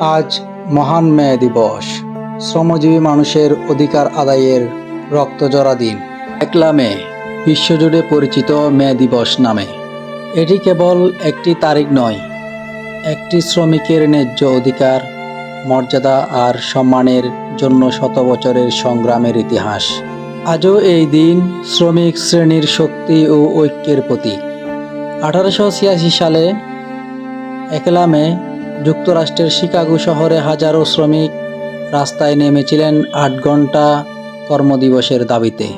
আজ মহান মেয়ে দিবস। শ্রমজীবী মানুষের অধিকার আদায়ের রক্তজরা দিন। একলা মে বিশ্বজুড়ে পরিচিত মে দিবস নামে। এটি কেবল একটি তারিখ নয়, একটি শ্রমিকের ন্যায্য অধিকার, মর্যাদা আর সম্মানের জন্য শত বছরের সংগ্রামের ইতিহাস। আজও এই দিন শ্রমিক শ্রেণির শক্তি ও ঐক্যের প্রতীক। আঠারোশো ছিয়াশি সালে একলা মে যুক্তরাষ্ট্রের শিকাগো শহরে হাজারো শ্রমিক রাস্তায় নেমেছিলেন আট ঘণ্টা কর্মদিবসের দাবিতে।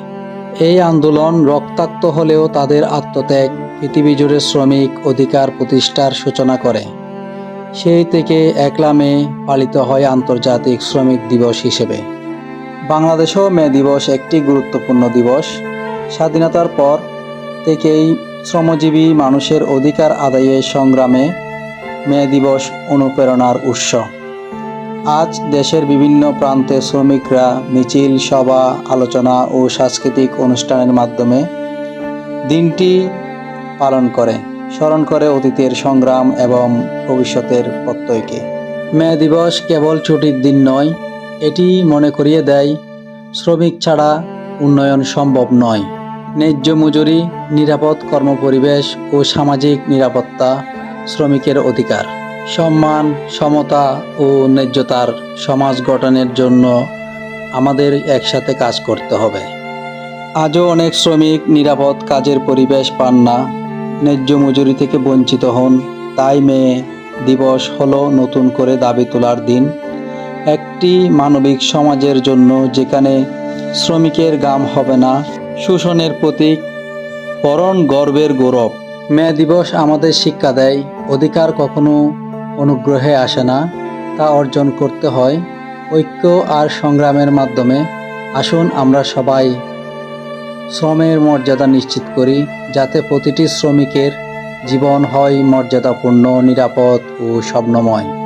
এই আন্দোলন রক্তাক্ত হলেও তাদের আত্মত্যাগ পৃথিবী জুড়ে শ্রমিক অধিকার প্রতিষ্ঠার সূচনা করে। সেই থেকে একলা মে পালিত হয় আন্তর্জাতিক শ্রমিক দিবস হিসেবে। বাংলাদেশেও মে দিবস একটি গুরুত্বপূর্ণ দিবস। স্বাধীনতার পর থেকেই শ্রমজীবী মানুষের অধিকার আদায়ের সংগ্রামে মে দিবস অনুপ্রেরণার উৎস। আজ দেশের বিভিন্ন প্রান্তে শ্রমিকরা মিছিল, সভা, আলোচনা ও সাংস্কৃতিক অনুষ্ঠানের মাধ্যমে দিনটি পালন করে, স্মরণ করে অতীতের সংগ্রাম এবং ভবিষ্যতের প্রত্যয়কে। মে দিবস কেবল ছুটির দিন নয়, এটি মনে করিয়ে দেয়, শ্রমিক ছাড়া উন্নয়ন সম্ভব নয়। ন্যায্য মজুরি, নিরাপদ কর্মপরিবেশ ও সামাজিক নিরাপত্তা শ্রমিকের অধিকার। সম্মান, সমতা ও ন্যায্যতার সমাজ গঠনের জন্য আমাদের একসাথে কাজ করতে হবে। আজও অনেক শ্রমিক নিরাপদ কাজের পরিবেশ পান না। ন্যায্য মজুরি থেকে বঞ্চিত হন। তাই মে দিবস হলো নতুন করে দাবি তোলার দিন। একটি মানবিক সমাজের জন্য যেখানে শ্রমিকের গাম হবে না, শোষণের প্রতীক পরণ গর্বের গৌরব। মে দিবস আমাদের শিক্ষা দেয়। অধিকার কখনো অনুগ্রহে আসে না, তা অর্জন করতে হয়। ঐক্য আর সংগ্রামের মাধ্যমে আসুন আমরা সবাই শ্রমের মর্যাদা নিশ্চিত করি, যাতে প্রতিটি শ্রমিকের জীবন হয় মর্যাদাপূর্ণ, নিরাপদ ও স্বপ্নময়।